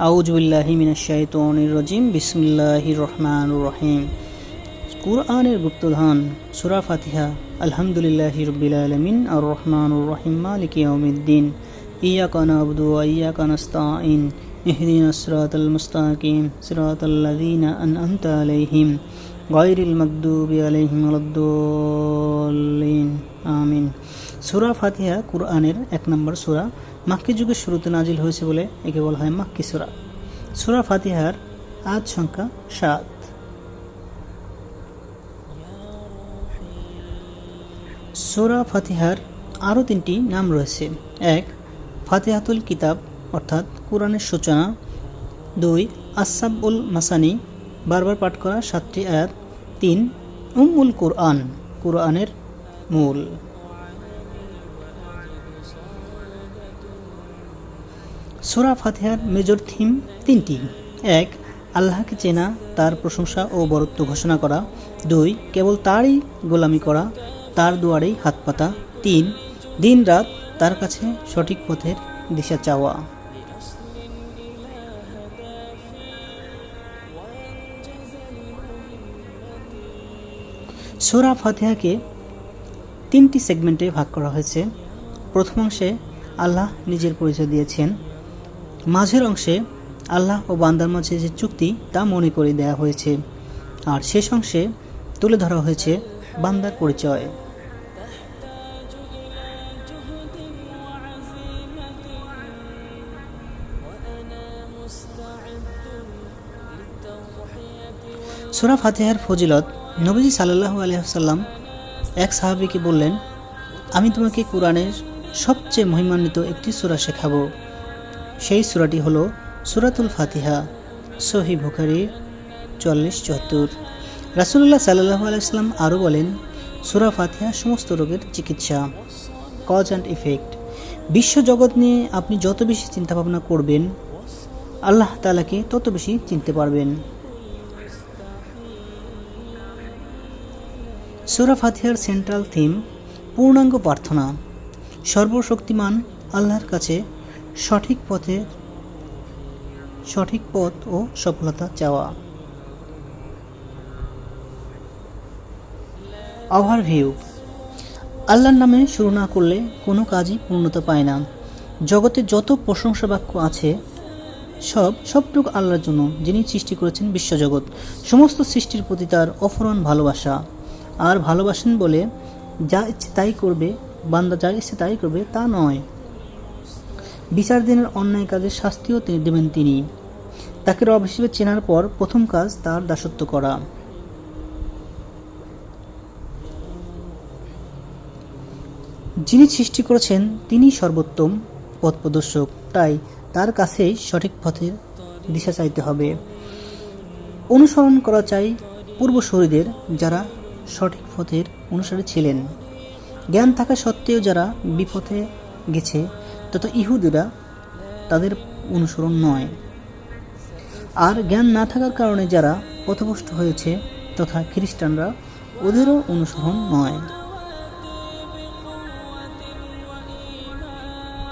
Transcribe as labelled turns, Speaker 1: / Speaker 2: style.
Speaker 1: আউজবিল্লাহি মিনাশাইতানির রাজিম, বিসমিল্লাহির রহমানির রহিম। কুরআনের গুপ্তধন, সূরা ফাতিহা, আলহামদুলিল্লাহি আলামিন আর রহমানুর রহিম, মালিকি ইয়াউমিদ্দিন। নাবুদু ওয়া ইয়াকা নাস্তাঈন, ইহদিনাস সিরাতাল মুস্তাকিম, সিরাতাল লাযিনা আন'আমতা আলাইহিম, গায়রিল মাগদুবি আলাইহিম ওয়ালাদ-দাল্লিন। আমিন। সূরা ফাতিহা, কুরআনের এক নম্বর সূরা মাক্কি যুগের শুরুতে নাজিল হয়েছে বলে একে বলা হয় মাক্কি সূরা। সূরা ফাতিহার আজ সংখ্যা সাত। সূরা ফাতিহার আরও তিনটি নাম রয়েছে। এক, ফাতিহাতুল কিতাব, অর্থাৎ কোরআনের সূচনা। দুই আসাবুল মাসানি, বারবার পাঠ করা সাতটি আয়াত। তিন, উম্মুল কোরআন, কোরআনের মূল। সূরা ফাতিহার মেজর থিম তিনটি। এক, আল্লাহকে চেনা, তার প্রশংসা ও বরত্ব ঘোষণা করা। দুই, কেবল তারই গোলামি করা, তার দুয়ারেই হাত পাতা। তিন, দিন রাত তার কাছে সঠিক পথের দিশা চাওয়া। সোরা ফাতিহাকে তিনটি সেগমেন্টে ভাগ করা হয়েছে। প্রথমাংশে আল্লাহ নিজের পরিচয় দিয়েছেন। মাঝের অংশে আল্লাহ ও বান্দার মাঝে যে চুক্তি, তা মনে করে দেয়া হয়েছে। আর শেষ অংশে তুলে ধরা হয়েছে বান্দার পরিচয়। সুরা ফাতেহার ফজিলত নবীজি সাল্লাহু আলহাম এক সাহাবিকে বললেন, আমি তোমাকে কোরআনের সবচেয়ে মহিমান্বিত একটি সুরা শেখাবো। সেই সুরাটি হলো সুরাতুল ফাতিহা সহি ভুখারি চল্লিশ চুয়াত্তর। রাসুল্লাহ সাল্লাহ আলাইসলাম আরও বলেন, সুরা ফাতিহা সমস্ত রোগের চিকিৎসা। কজ অ্যান্ড ইফেক্ট বিশ্বজগৎ নিয়ে আপনি যত বেশি চিন্তাভাবনা করবেন, আল্লাহ তালাকে তত বেশি চিনতে পারবেন। সুরা ফাতিহার সেন্ট্রাল থিম পূর্ণাঙ্গ প্রার্থনা। সর্বশক্তিমান আল্লাহর কাছে সঠিক পথে, সঠিক পথ ও সফলতা চাওয়া। ওভারভিউ আল্লাহর নামে শুরু না করলে কোনো কাজই পূর্ণতা পায় না। জগতে যত প্রশংসা বাক্য আছে, সব, সবটুকু আল্লাহর জন্য, যিনি সৃষ্টি করেছেন বিশ্বজগৎ। সমস্ত সৃষ্টির প্রতি তার অফরণ ভালোবাসা। আর ভালোবাসেন বলে যা ইচ্ছে তাই করবে, বান্দা যা ইচ্ছে তাই করবে তা নয়। বিচার দিনের অন্যায় কাজের শাস্তিও দেবেন তিনি। তাকে রব হিসেবে চেনার পর প্রথম কাজ তার দাসত্ব করা। যিনি সৃষ্টি করেছেন, তিনি সর্বোত্তম পথ প্রদর্শক তাই তার কাছেই সঠিক পথের দিশা চাইতে হবে। অনুসরণ করা চাই পূর্বসূরীদের যারা সঠিক পথের অনুসারী ছিলেন। জ্ঞান থাকা সত্ত্বেও যারা বিপথে গেছে তথা ইহুদিরা তাদের অনুসরণ নয়। আর জ্ঞান না থাকার কারণে যারা পথভ্রষ্ট হয়েছে তথা খ্রিস্টানরা, ওদেরও অনুসরণ নয়।